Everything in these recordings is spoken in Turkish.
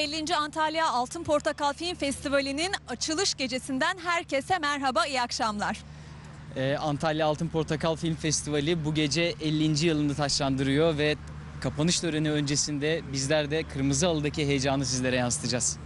50. Antalya Altın Portakal Film Festivali'nin açılış gecesinden herkese merhaba, iyi akşamlar. Ee, Antalya Altın Portakal Film Festivali bu gece 50. yılını taşlandırıyor ve kapanış töreni öncesinde bizler de Kırmızı Halı'daki heyecanı sizlere yansıtacağız.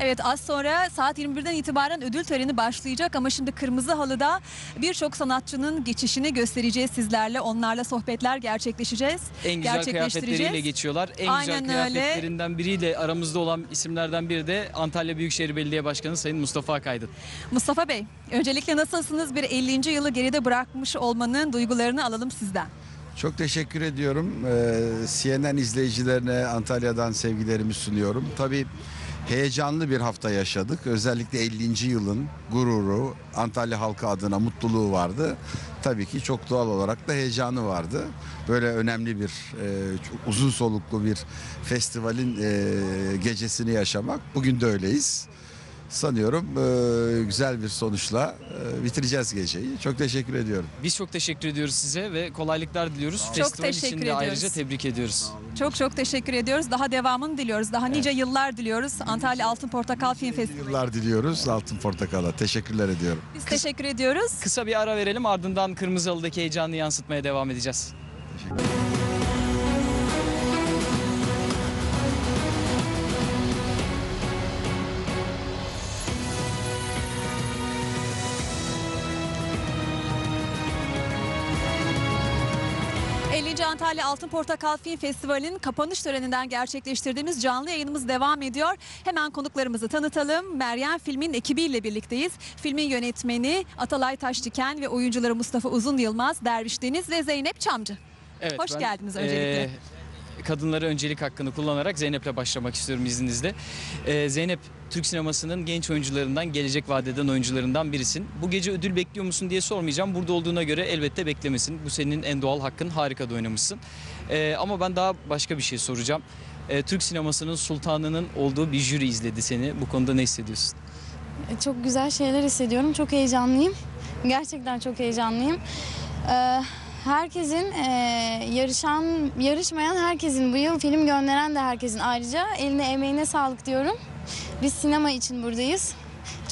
Evet az sonra saat 21'den itibaren ödül töreni başlayacak ama şimdi Kırmızı Halı'da birçok sanatçının geçişini göstereceğiz sizlerle. Onlarla sohbetler gerçekleşeceğiz. En güzel kıyafetleriyle geçiyorlar. En Aynen güzel öyle. kıyafetlerinden biriyle aramızda olan isimlerden biri de Antalya Büyükşehir Belediye Başkanı Sayın Mustafa Akaydın. Mustafa Bey, öncelikle nasılsınız? Bir 50. yılı geride bırakmış olmanın duygularını alalım sizden. Çok teşekkür ediyorum. Ee, CNN izleyicilerine Antalya'dan sevgilerimi sunuyorum. Tabii heyecanlı bir hafta yaşadık. Özellikle 50. yılın gururu, Antalya halkı adına mutluluğu vardı. Tabii ki çok doğal olarak da heyecanı vardı. Böyle önemli bir, e, uzun soluklu bir festivalin e, gecesini yaşamak. Bugün de öyleyiz. Sanıyorum e, güzel bir sonuçla e, bitireceğiz geceyi. Çok teşekkür ediyorum. Biz çok teşekkür ediyoruz size ve kolaylıklar diliyoruz. Çok Festival teşekkür için de ediyoruz. ayrıca tebrik ediyoruz. Çok çok teşekkür ediyoruz. Daha devamını diliyoruz. Daha nice yıllar diliyoruz. Antalya Altın Portakal Film Festivali. Yıllar diliyoruz Altın Portakal'a. Teşekkürler ediyorum. Biz teşekkür ediyoruz. Kısa bir ara verelim ardından Kırmızı Halı'daki heyecanı yansıtmaya devam edeceğiz. Ee, 50. Antalya Altın Portakal Film Festivali'nin kapanış töreninden gerçekleştirdiğimiz canlı yayınımız devam ediyor. Hemen konuklarımızı tanıtalım. Meryem Film'in ekibiyle birlikteyiz. Filmin yönetmeni Atalay Taşdiken ve oyuncuları Mustafa Uzun Yılmaz, Derviş Deniz ve Zeynep Çamcı. Evet, Hoş geldiniz öncelikle. eee, kadınlara öncelik hakkını kullanarak Zeynep'le başlamak istiyorum izninizle. Eee, Zeynep, Türk sinemasının genç oyuncularından, gelecek vadeden oyuncularından birisin. Bu gece ödül bekliyor musun diye sormayacağım. Burada olduğuna göre elbette beklemesin. Bu senin en doğal hakkın. Harika da oynamışsın. Eee, ama ben daha başka bir şey soracağım. Eee, Türk sinemasının sultanının olduğu bir jüri izledi seni. Bu konuda ne hissediyorsun? E, Çok güzel şeyler hissediyorum. Çok heyecanlıyım. Gerçekten çok heyecanlıyım. Ee, herkesin e, yarışan, yarışmayan herkesin bu yıl film gönderen de herkesin ayrıca eline emeğine sağlık diyorum. Biz sinema için buradayız.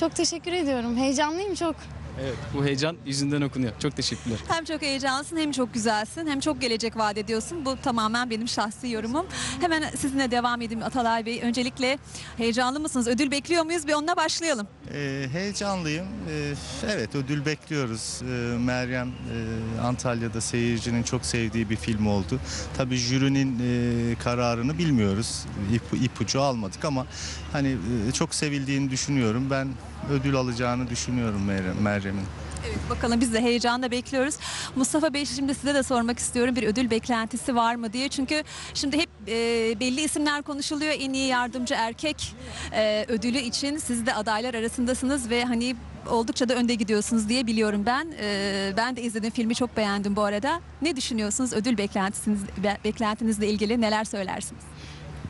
Çok teşekkür ediyorum. Heyecanlıyım çok. Evet. Bu heyecan yüzünden okunuyor. Çok teşekkürler. Hem çok heyecanlısın hem çok güzelsin hem çok gelecek vaat ediyorsun. Bu tamamen benim şahsi yorumum. Hemen sizinle devam edeyim Atalay Bey. Öncelikle heyecanlı mısınız? Ödül bekliyor muyuz? Bir onunla başlayalım. Ee, heyecanlıyım. Ee, evet ödül bekliyoruz. Ee, Meryem e, Antalya'da seyircinin çok sevdiği bir film oldu. Tabii jürinin e, kararını bilmiyoruz. İp, ipucu almadık ama hani e, çok sevildiğini düşünüyorum. Ben ödül alacağını düşünüyorum Meryem- Meryem'in. Evet bakalım biz de heyecanla bekliyoruz. Mustafa Bey şimdi size de sormak istiyorum bir ödül beklentisi var mı diye. Çünkü şimdi hep e, belli isimler konuşuluyor. En iyi yardımcı erkek e, ödülü için siz de adaylar arasındasınız ve hani oldukça da önde gidiyorsunuz diye biliyorum ben. E, ben de izledim filmi çok beğendim bu arada. Ne düşünüyorsunuz ödül beklentisiniz be- beklentinizle ilgili neler söylersiniz?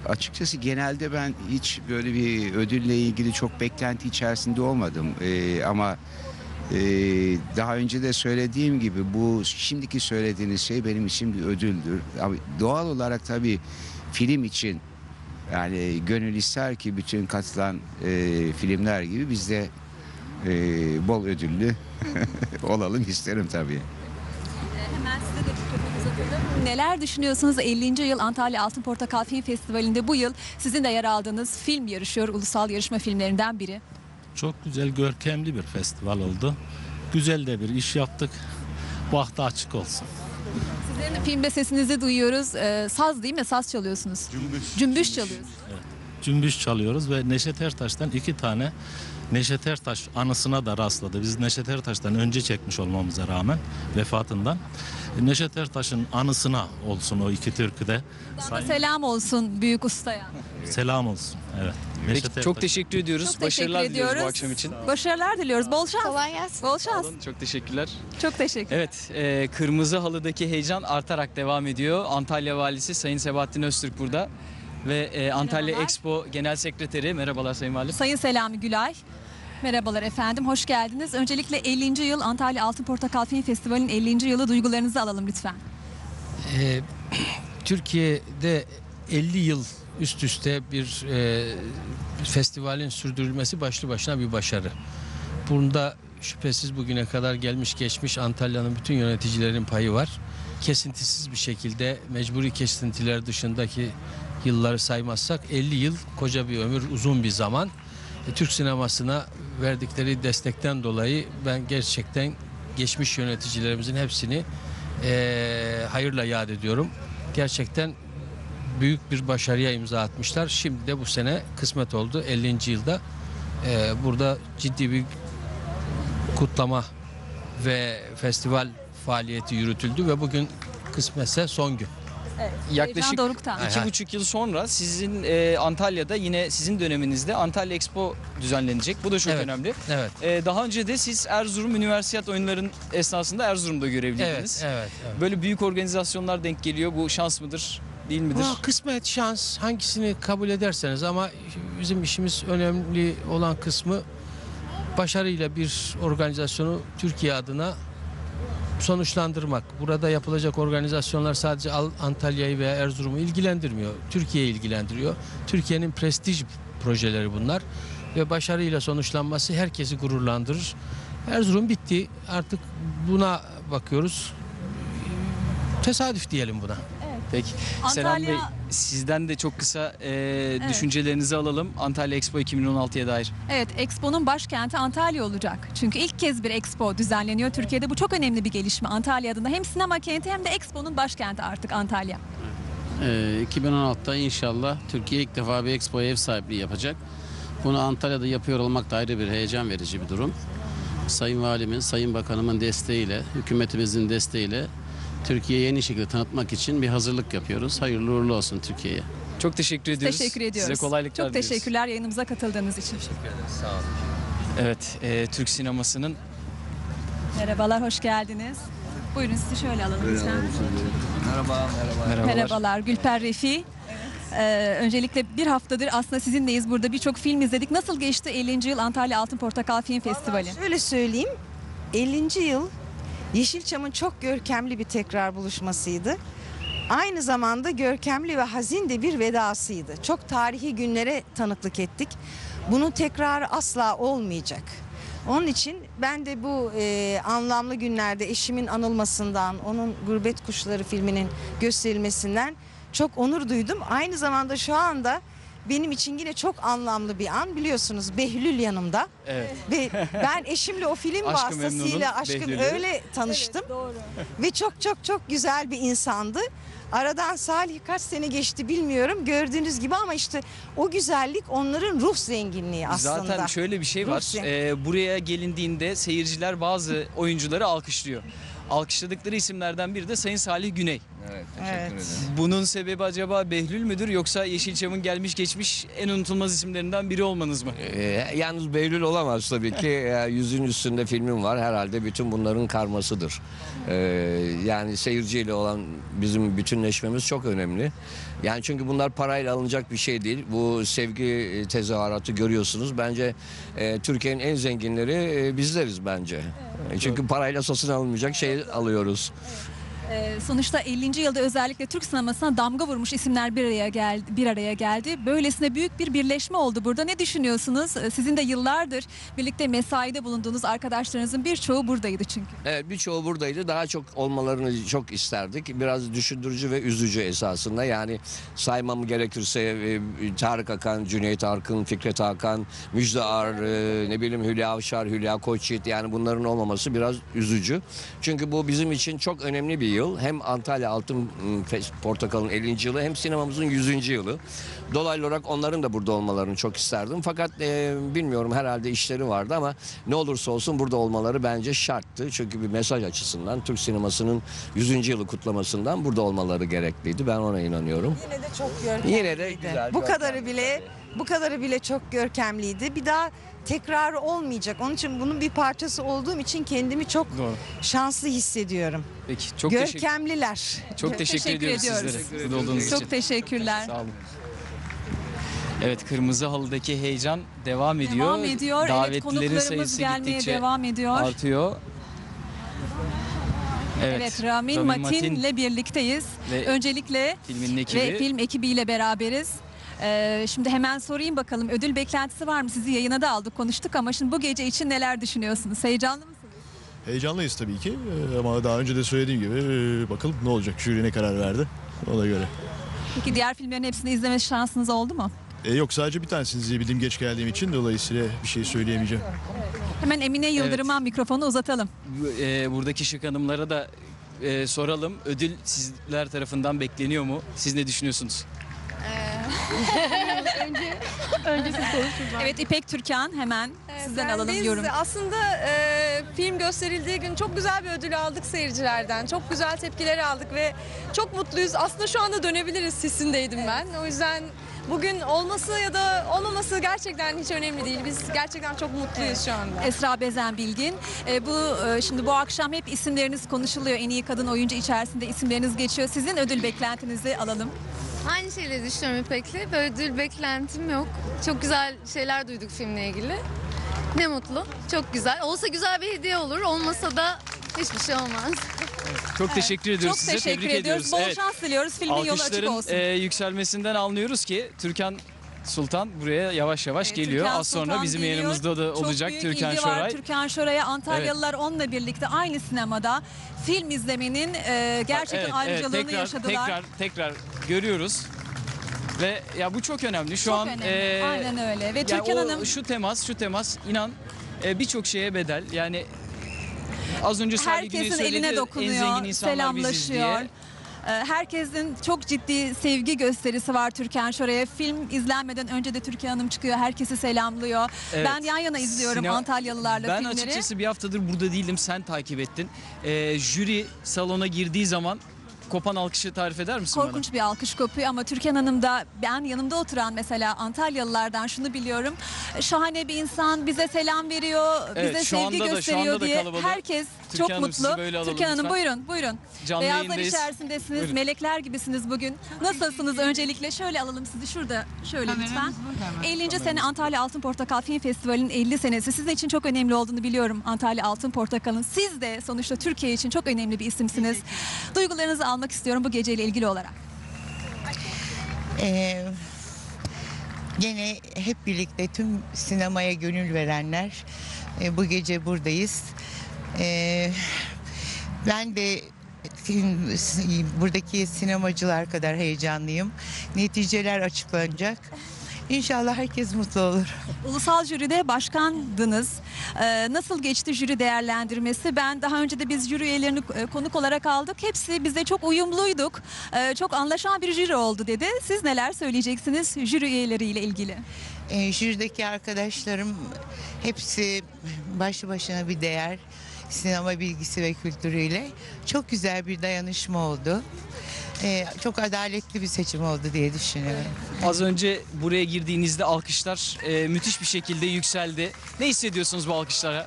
Açıkçası genelde ben hiç böyle bir ödülle ilgili çok beklenti içerisinde olmadım. Ee, ama e, daha önce de söylediğim gibi bu şimdiki söylediğiniz şey benim için bir ödüldür. Ama doğal olarak tabii film için yani gönül ister ki bütün katılan e, filmler gibi biz de e, bol ödüllü olalım isterim tabii. Hemen size de uzatalım. Neler düşünüyorsunuz 50. yıl Antalya Altın Portakal Film Festivali'nde bu yıl sizin de yer aldığınız film yarışıyor. Ulusal yarışma filmlerinden biri. Çok güzel, görkemli bir festival oldu. Güzel de bir iş yaptık. Bahtı açık olsun. Sizlerin de filmde sesinizi duyuyoruz. Ee, saz değil mi? Saz çalıyorsunuz. Cümbüş. Cümbüş çalıyorsunuz. Cümbüş çalıyoruz ve Neşet Ertaş'tan iki tane Neşet Ertaş anısına da rastladı. Biz Neşet Ertaş'tan önce çekmiş olmamıza rağmen vefatından. Neşet Ertaş'ın anısına olsun o iki türküde. Sana selam olsun büyük ustaya. Selam olsun. Evet. Peki, Neşet çok Ertaş- teşekkür ediyoruz. Çok Başarılar teşekkür diliyoruz ediyoruz. bu akşam için. Başarılar diliyoruz. Bol şans. Kolay gelsin. Bol şans. Olun, Çok teşekkürler. Çok teşekkür. Evet, e, Kırmızı Halı'daki heyecan artarak devam ediyor. Antalya Valisi Sayın Sebahattin Öztürk burada. Ve e, Antalya Merhabalar. Expo Genel Sekreteri, merhabalar Sayın Valim. Sayın Selami Gülay. Merhabalar efendim, hoş geldiniz. Öncelikle 50. yıl Antalya Altın Portakal Film Festivali'nin 50. yılı duygularınızı alalım lütfen. Ee, Türkiye'de 50 yıl üst üste bir e, festivalin sürdürülmesi başlı başına bir başarı. Bunda şüphesiz bugüne kadar gelmiş geçmiş Antalya'nın bütün yöneticilerin payı var. Kesintisiz bir şekilde mecburi kesintiler dışındaki yılları saymazsak 50 yıl koca bir ömür uzun bir zaman. E, Türk sinemasına verdikleri destekten dolayı ben gerçekten geçmiş yöneticilerimizin hepsini e, hayırla yad ediyorum. Gerçekten büyük bir başarıya imza atmışlar. Şimdi de bu sene kısmet oldu 50. yılda. e, burada ciddi bir kutlama ve festival faaliyeti yürütüldü ve bugün kısmetse son gün. Yaklaşık Heyecan dorukta. Hay iki buçuk yıl sonra sizin e, Antalya'da yine sizin döneminizde Antalya Expo düzenlenecek. Bu da çok Evet. önemli. Evet. E, daha önce de siz Erzurum Üniversiyat oyunların esnasında Erzurum'da görevliydiniz. Evet, evet, evet. Böyle büyük organizasyonlar denk geliyor. Bu şans mıdır? Değil midir? Valla kısmet, şans hangisini kabul ederseniz ama bizim işimiz önemli olan kısmı başarıyla bir organizasyonu Türkiye adına sonuçlandırmak. Burada yapılacak organizasyonlar sadece Al- Antalya'yı veya Erzurum'u ilgilendirmiyor. Türkiye'yi ilgilendiriyor. Türkiye'nin prestij projeleri bunlar ve başarıyla sonuçlanması herkesi gururlandırır. Erzurum bitti. Artık buna bakıyoruz. Tesadüf diyelim buna. Peki. Selam Antalya- Bey sizden de çok kısa e, düşüncelerinizi alalım. Antalya Expo 2016'ya dair. Evet, Expo'nun başkenti Antalya olacak. Çünkü ilk kez bir Expo düzenleniyor Türkiye'de. Bu çok önemli bir gelişme Antalya adına. Hem sinema kenti hem de Expo'nun başkenti artık Antalya. Ee, 2016'da inşallah Türkiye ilk defa bir Expo'ya ev sahipliği yapacak. Bunu Antalya'da yapıyor olmak da ayrı bir heyecan verici bir durum. Sayın Valimin, Sayın Bakanımın desteğiyle, hükümetimizin desteğiyle Türkiye'yi yeni şekilde tanıtmak için bir hazırlık yapıyoruz. Hayırlı uğurlu olsun Türkiye'ye. Çok teşekkür ediyoruz. Teşekkür ediyoruz. Size kolaylıklar Çok diliyoruz. teşekkürler yayınımıza katıldığınız için. Evet, e, Türk sinemasının Merhabalar, hoş geldiniz. Buyurun sizi şöyle alalım lütfen. merhabalar. Merhabalar, Gülper Refi. Ee, öncelikle bir haftadır aslında sizinleyiz burada birçok film izledik. Nasıl geçti 50. yıl Antalya Altın Portakal Film Festivali? Şöyle söyleyeyim. 50. yıl Yeşilçam'ın çok görkemli bir tekrar buluşmasıydı. Aynı zamanda görkemli ve hazin de bir vedasıydı. Çok tarihi günlere tanıklık ettik. Bunun tekrarı asla olmayacak. Onun için ben de bu e, anlamlı günlerde eşimin anılmasından, onun Gurbet Kuşları filminin gösterilmesinden çok onur duydum. Aynı zamanda şu anda benim için yine çok anlamlı bir an. Biliyorsunuz Behlül yanımda. Evet. Ve ben eşimle o film Aşkı vasıtasıyla Memnun'un aşkım Behlül'ü. öyle tanıştım. Ve çok çok çok güzel bir insandı. Aradan Salih kaç sene geçti bilmiyorum gördüğünüz gibi ama işte o güzellik onların ruh zenginliği aslında. Zaten şöyle bir şey var. Rusya. e, buraya gelindiğinde seyirciler bazı oyuncuları alkışlıyor. Alkışladıkları isimlerden biri de Sayın Salih Güney. Evet. Bunun sebebi acaba Behlül müdür yoksa Yeşilçam'ın gelmiş geçmiş en unutulmaz isimlerinden biri olmanız mı? Ee, yalnız Beylül olamaz tabii ki. Ee, Yüzün üstünde filmim var. Herhalde bütün bunların karmasıdır. Ee, yani seyirciyle olan bizim bütünleşmemiz çok önemli. Yani çünkü bunlar parayla alınacak bir şey değil. Bu sevgi e, tezahüratı görüyorsunuz. Bence e, Türkiye'nin en zenginleri e, bizleriz bence. Çünkü parayla satın alınmayacak şey alıyoruz. Ee, sonuçta 50. yılda özellikle Türk sinemasına damga vurmuş isimler bir araya geldi. Bir araya geldi. Böylesine büyük bir birleşme oldu burada. Ne düşünüyorsunuz? Ee, Sizin de yıllardır birlikte mesaide bulunduğunuz arkadaşlarınızın birçoğu buradaydı çünkü. Evet birçoğu buradaydı. Daha çok olmalarını çok isterdik. Biraz düşündürücü ve üzücü esasında. Yani saymam gerekirse e, Tarık Akan, Cüneyt Arkın, Fikret Hakan, Müjde Ar, e, ne bileyim Hülya Avşar, Hülya Koçyiğit yani bunların olmaması biraz üzücü. Çünkü bu bizim için çok önemli bir yıl. Hem Antalya Altın Fes- Portakal'ın 50. yılı hem sinemamızın 100. yılı. Dolaylı olarak onların da burada olmalarını çok isterdim. Fakat e, bilmiyorum herhalde işleri vardı ama ne olursa olsun burada olmaları bence şarttı. Çünkü bir mesaj açısından Türk sinemasının 100. yılı kutlamasından burada olmaları gerekliydi. Ben ona inanıyorum. Yine de çok görkemliydi. Yine de güzel, Bu kadarı bile bu kadarı bile çok görkemliydi. Bir daha tekrarı olmayacak. Onun için bunun bir parçası olduğum için kendimi çok Doğru. şanslı hissediyorum. Peki çok teşekkür, Görkemliler. çok teşekkür, Teşekkür ediyoruz ediyoruz. sizlere burada olduğunuz için. Çok teşekkürler. Sağ olun. Evet kırmızı halıdaki heyecan devam ediyor. Devam ediyor. Evet Davetlilerin konuklarımız sayısı gelmeye gittikçe devam ediyor. artıyor. Evet, Ramin, Ramin Matin'le Matin birlikteyiz. Ve Öncelikle filmin ekibi. ve film ekibiyle beraberiz. Ee, şimdi hemen sorayım bakalım ödül beklentisi var mı? Sizi yayına da aldık konuştuk ama şimdi bu gece için neler düşünüyorsunuz? Heyecanlı mısınız? Heyecanlıyız tabii ki Ee, ama daha önce de söylediğim gibi e, bakalım ne olacak jüri ne karar verdi ona göre. Peki diğer filmlerin hepsini izleme şansınız oldu mu? E, yok sadece bir tanesini izleyebildim geç geldiğim için dolayısıyla bir şey söyleyemeyeceğim. Hemen Emine Yıldırım'a mikrofonu uzatalım. Bu- e, buradaki şık hanımlara da e, soralım. Ödül sizler tarafından bekleniyor mu? Siz ne düşünüyorsunuz? Evet İpek Türkan hemen sizden Ben- alalım biz yorum. aslında e, film gösterildiği gün çok güzel bir ödül aldık seyircilerden. Çok güzel tepkiler aldık ve çok mutluyuz. Aslında şu anda dönebiliriz hissindeydim ben. O yüzden bugün olması ya da olmaması gerçekten hiç önemli değil. Biz gerçekten çok mutluyuz şu anda. Esra Bezen Bilgin. E, bu e, şimdi bu akşam hep isimleriniz konuşuluyor. En iyi kadın oyuncu içerisinde isimleriniz geçiyor. Sizin ödül beklentinizi alalım. Aynı şeyleri düşünüyorum İpek'le. Böyle ödül beklentim yok. Çok güzel şeyler duyduk filmle ilgili. Ne mutlu. Çok güzel. Olsa güzel bir hediye olur. Olmasa da hiçbir şey olmaz. Çok teşekkür ediyoruz Çok size. teşekkür Tebrik ediyoruz. ediyoruz. Bol Evet. şans diliyoruz. Filmin yolu açık Alkışların olsun. e, yükselmesinden anlıyoruz ki Türkan Sultan buraya yavaş yavaş Evet, geliyor. Türkan Az sonra Sultan bizim geliyor. yanımızda da Çok olacak büyük Türkan ilgi var. Şoray. Türkan Şoray'a Antalyalılar onunla birlikte aynı sinemada film izlemenin e, gerçekten Evet, evet, ayrıcalığını tekrar, yaşadılar. Tekrar tekrar görüyoruz. Ve ya bu çok önemli. Şu Çok an önemli. e, Aynen öyle. Ve Türkan o- Hanım şu temas, şu temas inan e, birçok şeye bedel. Yani az önce herkesin söyledi. eline En dokunuyor, zengin insanlar biziz selamlaşıyor. diye. E, Herkesin çok ciddi sevgi gösterisi var Türkan Şoray'a. Film izlenmeden önce de Türkan Hanım çıkıyor. Herkesi selamlıyor. Evet. Ben yan yana izliyorum Sinema- Antalyalılarla Ben filmleri. açıkçası bir haftadır burada değildim. Sen takip ettin. E, jüri salona girdiği zaman kopan alkışı tarif eder misin bana? Korkunç bir alkış kopuyor ama Türkan Hanım da ben yanımda oturan mesela Antalyalılardan şunu biliyorum. Şahane bir insan bize selam veriyor, Evet, bize şu sevgi anda da- şu gösteriyor anda da diye. kalabalık. Herkes Türkan çok Hanım, sizi mutlu. böyle alalım Türkan Hanım lütfen. buyurun, buyurun. Canlı Beyazlar yayındayız. içerisindesiniz, Buyurun. melekler gibisiniz bugün. Nasılsınız öncelikle? Şöyle alalım sizi şurada, şöyle lütfen. 50. sene Antalya Altın Portakal Film Festivali'nin 50 senesi sizin için çok önemli olduğunu biliyorum Antalya Altın Portakal'ın. Siz de sonuçta Türkiye için çok önemli bir isimsiniz. Duygularınızı almak istiyorum bu geceyle ilgili olarak. Ee, gene hep birlikte tüm sinemaya gönül verenler e, bu gece buradayız. Ee, ben de buradaki sinemacılar kadar heyecanlıyım. Neticeler açıklanacak. İnşallah herkes mutlu olur. Ulusal jüride başkandınız. Ee, nasıl geçti jüri değerlendirmesi? Ben daha önce de biz jüri üyelerini e, konuk olarak aldık. Hepsi bize çok uyumluyduk. Ee, çok anlaşan bir jüri oldu dedi. Siz neler söyleyeceksiniz jüri üyeleriyle ilgili? Ee, jürideki arkadaşlarım hepsi başlı başına bir değer. Sinema bilgisi ve kültürüyle. Çok güzel bir dayanışma oldu. Ee, çok adaletli bir seçim oldu diye düşünüyorum. Az önce buraya girdiğinizde alkışlar e, müthiş bir şekilde yükseldi. Ne hissediyorsunuz bu alkışlara?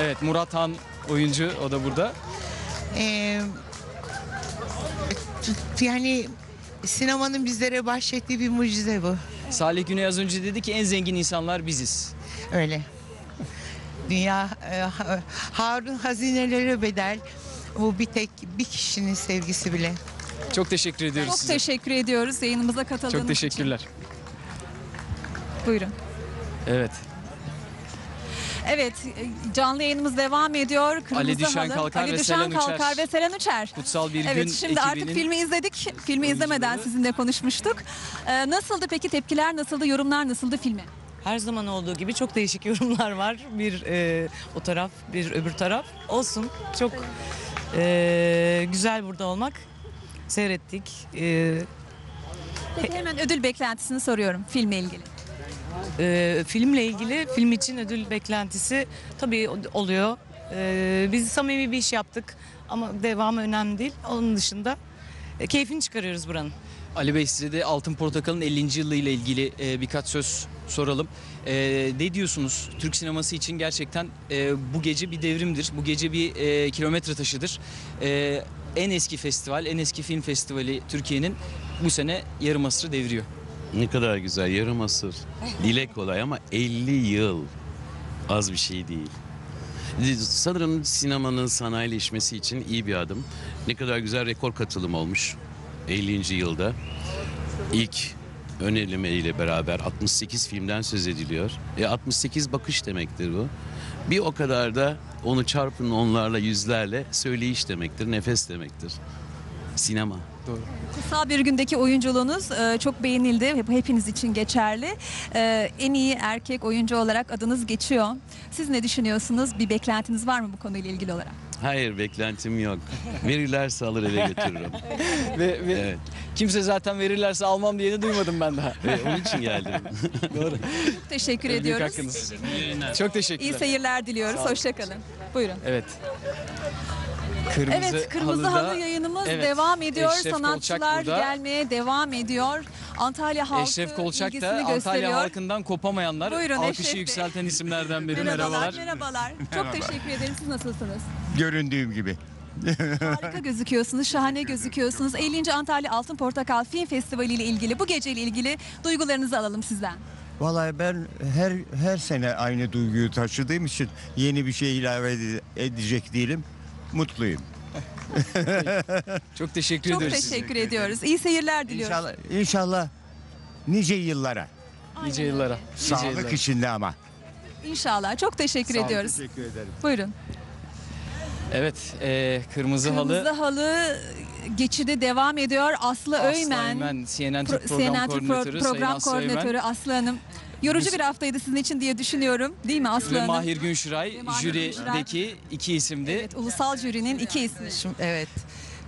Evet Murat Han oyuncu o da burada. Ee, yani sinemanın bizlere bahşettiği bir mucize bu. Salih Güney az önce dedi ki en zengin insanlar biziz. Öyle. Dünya e, ha- Harun hazinelere bedel. Bu bir tek bir kişinin sevgisi bile. Çok teşekkür ediyoruz Çok size. teşekkür ediyoruz yayınımıza katıldığınız Çok teşekkürler. için. Buyurun. Evet. Evet, e, canlı yayınımız devam ediyor. Kırmızı Ali Düşen halı. Kalkar Ali ve Düşen Selen Uçer. Kalkar ve Selen Uçer. Kutsal bir gün Evet, şimdi artık ekibinin filmi izledik. Filmi izlemeden sizinle konuşmuştuk. Ee, nasıldı peki tepkiler nasıldı, yorumlar nasıldı filme? Her zaman olduğu gibi çok değişik yorumlar var. Bir e, o taraf, bir öbür taraf. Olsun. Çok e, güzel burada olmak. Seyrettik. E, Peki hemen ödül beklentisini soruyorum filmle ilgili. e, filmle ilgili film için ödül beklentisi tabii oluyor. E, biz samimi bir iş yaptık ama devamı önemli değil. Onun dışında e, keyfini çıkarıyoruz buranın. Ali Bey size de Altın Portakal'ın 50. yılı ile ilgili e, birkaç söz soralım. E, ne diyorsunuz? Türk sineması için gerçekten e, bu gece bir devrimdir. Bu gece bir e, kilometre taşıdır. E, en eski festival, en eski film festivali Türkiye'nin bu sene yarım asrı devriyor. Ne kadar güzel yarım asır. Dile kolay ama 50 yıl az bir şey değil. Sanırım sinemanın sanayileşmesi için iyi bir adım. Ne kadar güzel rekor katılım olmuş 50. yılda. İlk ön eleme ile beraber 68 filmden söz ediliyor. E 68 bakış demektir bu. Bir o kadar da onu çarpın onlarla yüzlerle söyleyiş demektir, nefes demektir. Sinema. Doğru. Kutsal bir gündeki oyunculuğunuz e, çok beğenildi. Hep- Hepiniz için geçerli. E, en iyi erkek oyuncu olarak adınız geçiyor. Siz ne düşünüyorsunuz? Bir beklentiniz var mı bu konuyla ilgili olarak? Hayır beklentim yok. Verirlerse alır eve götürürüm. Ve, ve Evet. kimse zaten verirlerse almam diyeni duymadım ben daha. Ve onun için geldim. Doğru. Çok teşekkür Büyük ediyoruz. hakkınız. Çok teşekkürler. İyi seyirler diliyoruz. Hoşçakalın. Buyurun. Evet. Kırmızı evet, Kırmızı Halı'da- Halı yayınımız Evet, devam ediyor. Eşref Sanatçılar gelmeye devam ediyor. Antalya halkı Eşref Kolçak da Antalya gösteriyor. halkından kopamayanlar, Buyurun alkışı Eşref yükselten isimlerden biri. Merhabalar. Merhabalar. Çok teşekkür ederim. Siz nasılsınız? Göründüğüm gibi. Harika gözüküyorsunuz, şahane gözüküyorsunuz. 50. Antalya Altın Portakal Film Festivali ile ilgili, bu geceyle ilgili duygularınızı alalım sizden. Vallahi ben her her sene aynı duyguyu taşıdığım için yeni bir şey ilave ede- edecek değilim. Mutluyum. Çok teşekkür Çok ediyoruz. teşekkür ediyoruz. İyi seyirler diliyoruz. İnşallah, inşallah nice yıllara. Nice yıllara. Nice Sağlık yıllara. içinde ama. İnşallah. Çok teşekkür Sağ olun, ediyoruz. Teşekkür ederim. Buyurun. Evet, e, Kırmızı, Kırmızı Halı. halı geçidi devam ediyor. Aslı, Aslı Öymen, Öymen, CNN pro- Türk program CNN Türk pro- koordinatörü Sayın program Aslı Öymen. koordinatörü Aslı Hanım. Yorucu bir haftaydı sizin için diye düşünüyorum. Değil mi Aslı Ve Hanım? Mahir Günşuray, Mahir jürideki iki isimdi. Evet, ulusal jürinin iki ismi. Evet.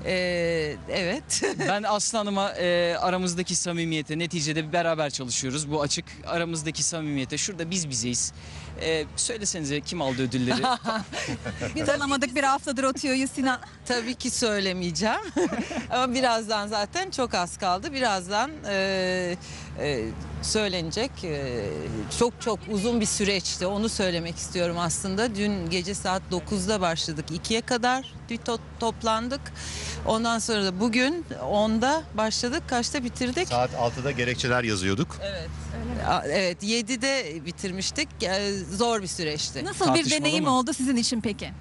Ee, evet. Ben Aslı Hanım'a e, aramızdaki samimiyete, neticede beraber çalışıyoruz. Bu açık aramızdaki samimiyete. Şurada biz bizeyiz. E, söylesenize kim aldı ödülleri? Biz alamadık bir haftadır o tüyoyu Sinan. Tabii ki söylemeyeceğim. Ama birazdan zaten çok az kaldı. Birazdan e, e, söylenecek. E, çok çok uzun bir süreçti. Onu söylemek istiyorum aslında. Dün gece saat 9'da başladık. 2'ye kadar bir to- toplandık. Ondan sonra da bugün 10'da başladık. Kaçta bitirdik? Saat 6'da gerekçeler yazıyorduk. Evet. Evet 7'de bitirmiştik. Zor bir süreçti. Nasıl bir deneyim oldu sizin için peki?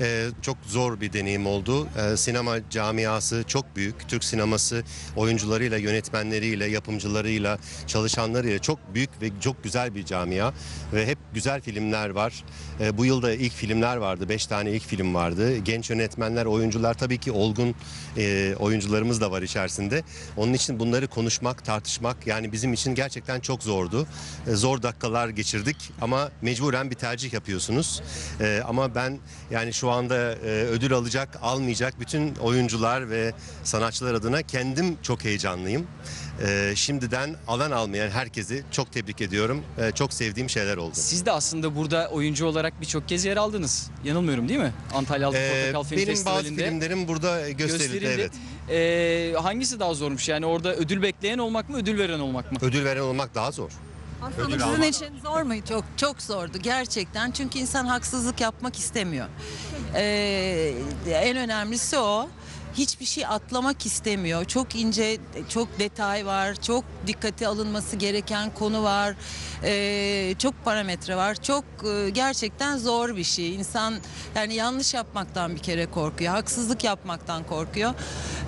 Ee, çok zor bir deneyim oldu. Ee, sinema camiası çok büyük. Türk sineması oyuncularıyla, yönetmenleriyle, yapımcılarıyla, çalışanlarıyla çok büyük ve çok güzel bir camia. Ve hep güzel filmler var. Ee, bu yılda ilk filmler vardı. Beş tane ilk film vardı. Genç yönetmenler, oyuncular tabii ki olgun e, oyuncularımız da var içerisinde. Onun için bunları konuşmak, tartışmak yani bizim için gerçekten çok zordu. Ee, zor dakikalar geçirdik ama mecburen bir tercih yapıyorsunuz. Ee, ama ben yani şu anda e, ödül alacak, almayacak bütün oyuncular ve sanatçılar adına kendim çok heyecanlıyım. Ee, şimdiden alan almayan herkesi çok tebrik ediyorum. Ee, çok sevdiğim şeyler oldu. Siz de aslında burada oyuncu olarak birçok kez yer aldınız. Yanılmıyorum değil mi? Antalya Altın Ee, Portakal Film benim bazı Festivali'nde. filmlerim burada gösterildi, evet. Ee, hangisi daha zormuş? Yani orada ödül bekleyen olmak mı, ödül veren olmak mı? Ödül veren olmak daha zor. Aslında sizin için zor muydu? Çok çok zordu gerçekten çünkü insan haksızlık yapmak istemiyor. Ee, en önemlisi o. Hiçbir şey atlamak istemiyor. Çok ince, çok detay var, çok dikkate alınması gereken konu var, Ee, çok parametre var. Çok e, gerçekten zor bir şey. İnsan yani yanlış yapmaktan bir kere korkuyor, haksızlık yapmaktan korkuyor.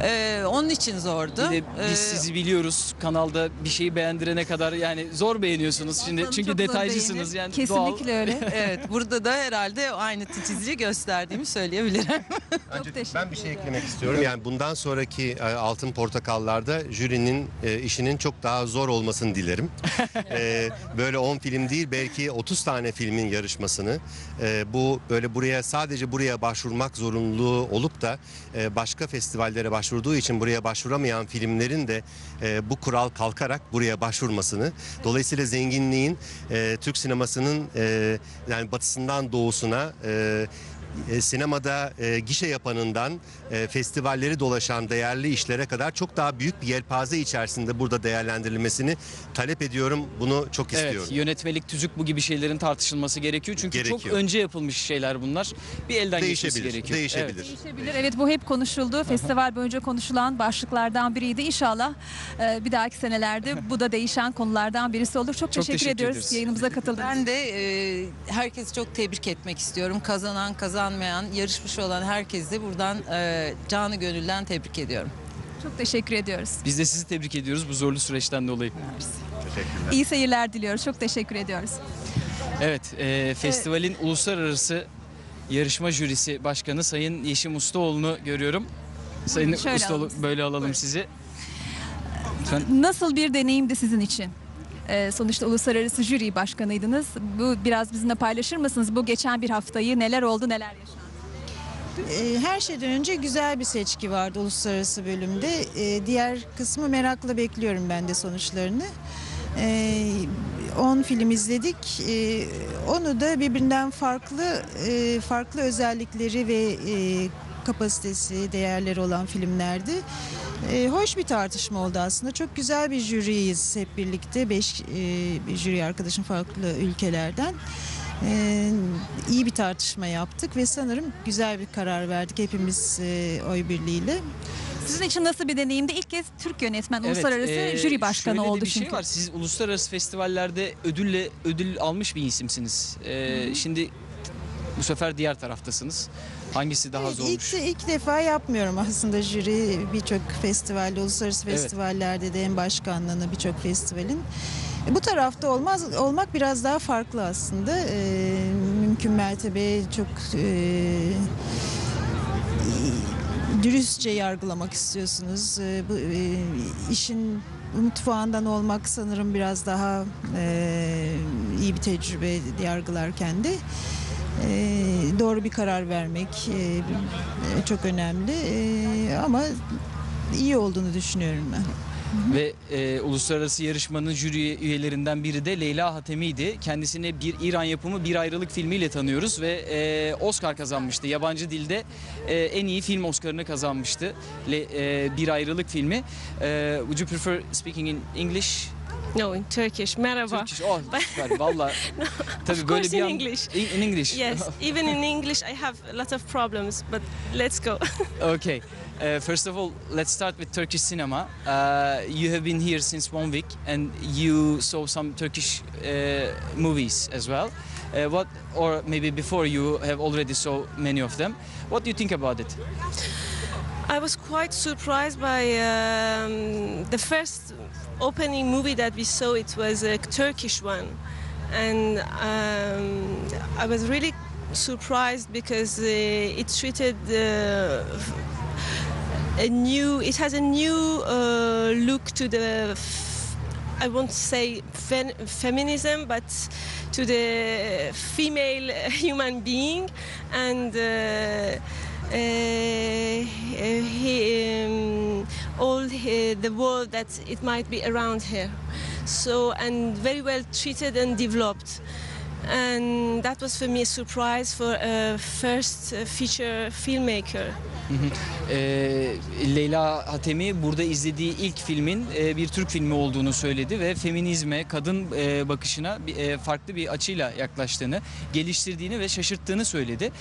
Ee, onun için zordu. Bir de biz Ee, sizi biliyoruz kanalda bir şeyi beğendirene kadar yani zor beğeniyorsunuz şimdi çünkü detaycısınız yani doğal. evet burada da herhalde aynı titizliği gösterdiğimi söyleyebilirim. Ben bir şey eklemek istiyorum. Yani bundan sonraki e, Altın Portakallar'da jürinin e, işinin çok daha zor olmasını dilerim. E, böyle 10 film değil belki 30 tane filmin yarışmasını bu böyle buraya sadece buraya başvurmak zorunluluğu olup da başka festivallere başvurduğu için buraya başvuramayan filmlerin de bu kural kalkarak buraya başvurmasını dolayısıyla zenginliğin Türk sinemasının yani batısından doğusuna e, sinemada e, gişe yapanından e, festivalleri dolaşan değerli işlere kadar çok daha büyük bir yelpaze içerisinde burada değerlendirilmesini talep ediyorum. Bunu çok istiyorum. Evet, yönetmelik, tüzük bu gibi şeylerin tartışılması gerekiyor. Çünkü çok Gerekiyor. önce yapılmış şeyler bunlar. Bir elden geçmesi Değişebilir, gerekiyor. değişebilir. Evet. Değişebilir. Evet bu hep konuşuldu. Festival boyunca konuşulan başlıklardan biriydi. İnşallah e, bir dahaki senelerde bu da değişen konulardan birisi olur. Çok, teşekkür, teşekkür ediyoruz ederiz. yayınımıza katıldığınız Ben de e, herkesi çok tebrik etmek istiyorum. Kazanan, kazanmayan, yarışmış olan herkesi buradan e, canı gönülden tebrik ediyorum. Çok teşekkür ediyoruz. Biz de sizi tebrik ediyoruz bu zorlu süreçten dolayı. İyi seyirler diliyoruz. Çok teşekkür ediyoruz. Evet, e, festivalin uluslararası yarışma jürisi başkanı Sayın Yeşim Ustaoğlu'nu görüyorum. Sayın Buyurun, şöyle Ustaoğlu alalım. böyle alalım sizi. Lütfen. Nasıl bir deneyimdi sizin için? E, sonuçta uluslararası jüri başkanıydınız. Bu biraz bizimle paylaşır mısınız? Bu geçen bir haftayı neler oldu neler yaşandı? Ee, Her şeyden önce güzel bir seçki vardı uluslararası bölümde. Ee, Diğer kısmı merakla bekliyorum ben de sonuçlarını. 10 film izledik. Onu da birbirinden farklı e, farklı özellikleri ve e, kapasitesi, değerleri olan filmlerdi. Ee, Hoş bir tartışma oldu aslında. Çok güzel bir jüriyiz hep birlikte. Beş e, bir jüri arkadaşım farklı ülkelerden. Ee, iyi bir tartışma yaptık ve sanırım güzel bir karar verdik hepimiz e, oy birliğiyle. Sizin için nasıl bir deneyimdi? İlk kez Türk yönetmen uluslararası e, jüri başkanı şöyle de oldu bir şey çünkü. var. Siz uluslararası festivallerde ödülle ödül almış bir isimsiniz. E, şimdi bu sefer diğer taraftasınız. Hangisi daha Evet, zormuş? ilk, ilk defa yapmıyorum aslında jüri birçok festivalde, uluslararası Evet. festivallerde de en başkanlığını birçok festivalin. Bu tarafta olmaz olmak biraz daha farklı aslında. Ee, mümkün mertebe çok e, dürüstçe yargılamak istiyorsunuz. Ee, bu e, işin mutfağından olmak sanırım biraz daha e, iyi bir tecrübe yargılarken de. E, doğru bir karar vermek e, çok önemli E, ama iyi olduğunu düşünüyorum ben. Ve e, uluslararası yarışmanın jüri üyelerinden biri de Leyla Hatemi'ydi. Kendisini bir İran yapımı Bir Ayrılık filmiyle tanıyoruz ve e, Oscar kazanmıştı. Yabancı dilde e, en iyi film Oscar'ını kazanmıştı. Le, e, bir Ayrılık filmi. E, would you prefer speaking in English? No, in Turkish. Merhaba. Turkish. Oh, süper. Valla. Tabii of böyle bir in an- English. In, in English. Yes, even in English I have a lot of problems, but let's go. Okay. Uh, first of all, let's start with Turkish cinema. Uh, you have been here since one week, and you saw some Turkish uh, movies as well. Uh, what, or maybe before you have already saw many of them. What do you think about it? I was quite surprised by um, the first opening movie that we saw. It was a Turkish one, and um, I was really surprised because uh, it treated uh, a new. It has a new uh, look to the. I won't say feminism, but to the female human being, and. Uh, uh, he, um, all uh, the world that it might be around here. So, and very well treated and developed. And that was for me a surprise for a first uh, feature filmmaker. Ee, Leyla Hatemi burada izlediği ilk filmin e, bir Türk filmi olduğunu söyledi ve feminizme, kadın e, bakışına e, farklı bir açıyla yaklaştığını, geliştirdiğini ve şaşırttığını söyledi.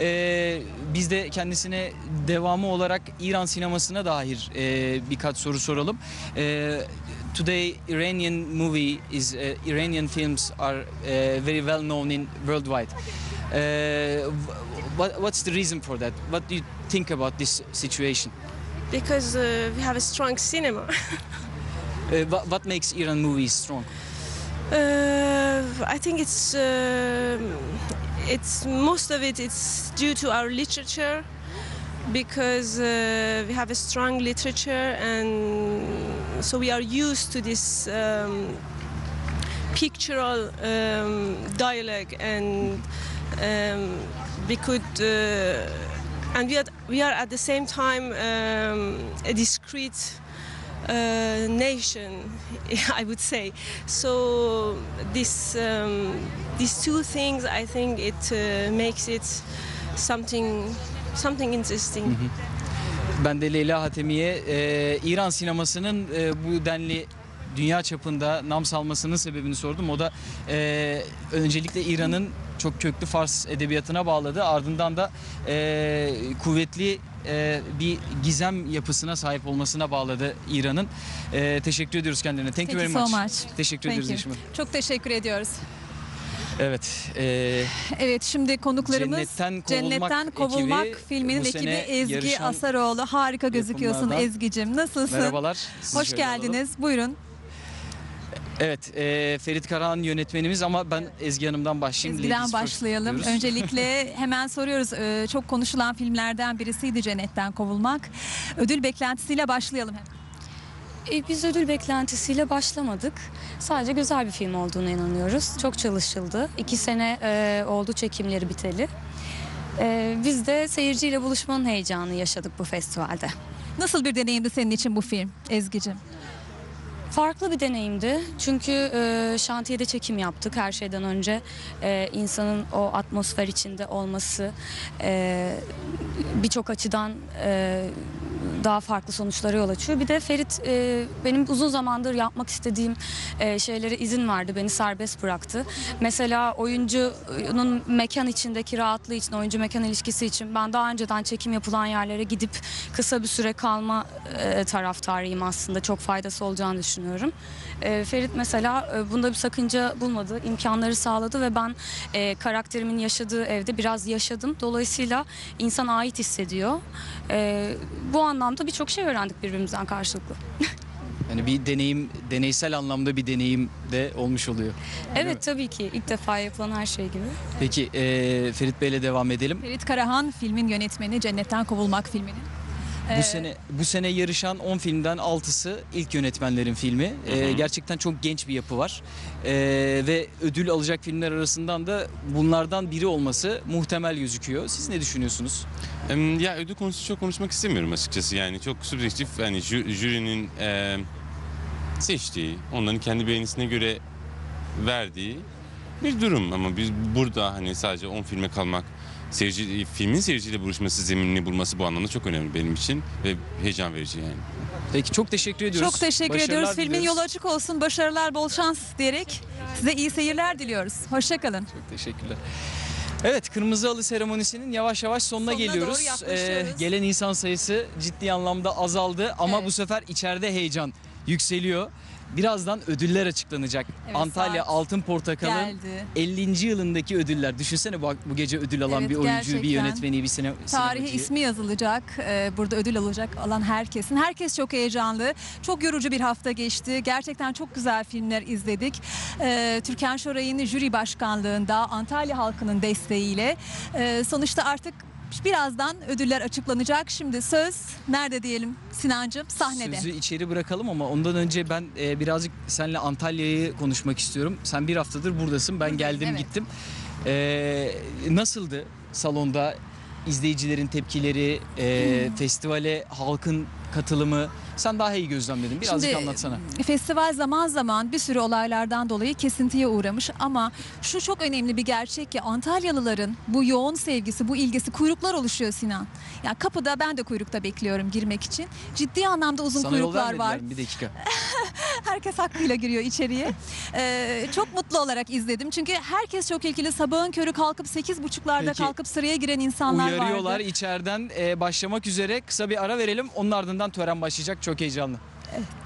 Ee, biz de kendisine devamı olarak İran sinemasına dair e, birkaç soru soralım. Ee, Today Iranian movie is uh, Iranian films are uh, very well known in worldwide. Uh, what, what's the reason for that? What do you think about this situation? Because uh, we have a strong cinema. Uh, what, what makes Iran movies strong? Uh, I think it's um it's most of it. It's due to our literature because uh, we have a strong literature, and so we are used to this um, pictorial um, dialogue, and um, we could. Uh, and we are, we are at the same time um, a discrete uh, nation, I would say. So this, um, these two things, I think it uh, makes it something something interesting. Ben de Leyla Hatemi'ye e, İran sinemasının e, bu denli dünya çapında nam salmasının sebebini sordum. O da e, öncelikle İran'ın çok köklü Fars edebiyatına bağladı. Ardından da e, kuvvetli e, bir gizem yapısına sahip olmasına bağladı İran'ın. E, teşekkür ediyoruz kendilerine. Thank you Thank very you so much. much. Teşekkür Thank ediyoruz you. Çok teşekkür ediyoruz. Evet. e, Evet şimdi konuklarımız Cennetten Kovulmak Cennetten ekibi, Kovulmak filminin bu ekibi Ezgi Asaroğlu. Harika gözüküyorsun. Ezgi'cim. Nasılsın? Merhabalar. Hoş şöyle alalım. geldiniz. Buyurun. Evet, e, Ferit Karahan yönetmenimiz ama ben Ezgi Hanım'dan başlayayım. Ezgi'den Ladies başlayalım. Öncelikle hemen soruyoruz. Ee, çok konuşulan filmlerden birisiydi Cennetten Kovulmak. Ödül beklentisiyle başlayalım hemen. E, Biz ödül beklentisiyle başlamadık. Sadece güzel bir film olduğuna inanıyoruz. Çok çalışıldı. İki sene e, oldu çekimleri biteli. E, biz de seyirciyle buluşmanın heyecanını yaşadık bu festivalde. Nasıl bir deneyimdi senin için bu film Ezgi'cim? Farklı bir deneyimdi. Çünkü e, şantiyede çekim yaptık her şeyden önce. E, insanın o atmosfer içinde olması e, birçok açıdan e, daha farklı sonuçlara yol açıyor. Bir de Ferit e, benim uzun zamandır yapmak istediğim e, şeylere izin verdi. Beni serbest bıraktı. Mesela oyuncunun mekan içindeki rahatlığı için, oyuncu mekan ilişkisi için ben daha önceden çekim yapılan yerlere gidip kısa bir süre kalma e, taraftarıyım aslında. Çok faydası olacağını düşünüyorum. E, Ferit mesela e, bunda bir sakınca bulmadı. imkanları sağladı ve ben e, karakterimin yaşadığı evde biraz yaşadım. Dolayısıyla insan ait hissediyor. E, bu anlamda birçok şey öğrendik birbirimizden karşılıklı. Yani bir deneyim, deneysel anlamda bir deneyim de olmuş oluyor. Evet tabii ki ilk defa yapılan her şey gibi. Peki e, Ferit Bey'le devam edelim. Ferit Karahan filmin yönetmeni Cennetten Kovulmak filminin. Bu Ee, sene bu sene yarışan 10 filmden 6'sı ilk yönetmenlerin filmi. Ee, gerçekten çok genç bir yapı var. Ee, ve ödül alacak filmler arasından da bunlardan biri olması muhtemel gözüküyor. Siz ne düşünüyorsunuz? Em, Ya ödül konusu çok konuşmak istemiyorum açıkçası. Yani çok subjektif. Yani jü- jürinin e, seçtiği, onların kendi beğenisine göre verdiği bir durum. Ama biz burada hani sadece 10 filme kalmak, seyirci, filmin seyirciyle buluşması, zeminini bulması bu anlamda çok önemli benim için ve heyecan verici yani. Peki çok teşekkür ediyoruz. Çok teşekkür Başarılar ediyoruz. Filmin diliyoruz. yolu açık olsun. Başarılar, bol şans diyerek size iyi seyirler diliyoruz. Hoşçakalın. Çok teşekkürler. Evet Kırmızı Halı seremonisinin yavaş yavaş sonuna, Sonuna geliyoruz. Ee, gelen insan sayısı ciddi anlamda azaldı ama bu sefer içeride heyecan yükseliyor. Birazdan ödüller açıklanacak. Evet, Antalya saat Altın Portakal'ın geldi. 50. yılındaki ödüller. Düşünsene bu, bu gece ödül alan Evet, bir oyuncu, gerçekten. bir yönetmeni, bir sine, Tarihi sinemacıyı. ismi yazılacak. Ee, burada ödül alacak alan herkesin. Herkes çok heyecanlı. Çok yorucu bir hafta geçti. Gerçekten çok güzel filmler izledik. Ee, Türkan Şoray'ın jüri başkanlığında Antalya halkının desteğiyle Ee, sonuçta artık birazdan ödüller açıklanacak. Şimdi söz nerede diyelim Sinancığım? Sahnede. Sözü içeri bırakalım ama ondan önce ben e, birazcık seninle Antalya'yı konuşmak istiyorum. Sen bir haftadır buradasın. Ben geldim evet. gittim. E, nasıldı salonda izleyicilerin tepkileri, e, Hmm. festivale halkın katılımı? Sen daha iyi gözlemledin. Birazcık Şimdi, anlatsana. Festival zaman zaman bir sürü olaylardan dolayı kesintiye uğramış ama şu çok önemli bir gerçek ki Antalyalıların bu yoğun sevgisi, bu ilgisi kuyruklar oluşuyor Sinan. Ya kapıda ben de kuyrukta bekliyorum girmek için. Ciddi anlamda uzun Sana kuyruklar var. Bir dakika. Herkes hakkıyla giriyor içeriye. Ee, çok mutlu olarak izledim. Çünkü herkes çok ilgili. Sabahın körü kalkıp 8.30'larda Peki, kalkıp sıraya giren insanlar Uyarıyorlar vardı. içeriden e, başlamak üzere. Kısa bir ara verelim. Onun ardından tören başlayacak. Çok heyecanlı. Evet.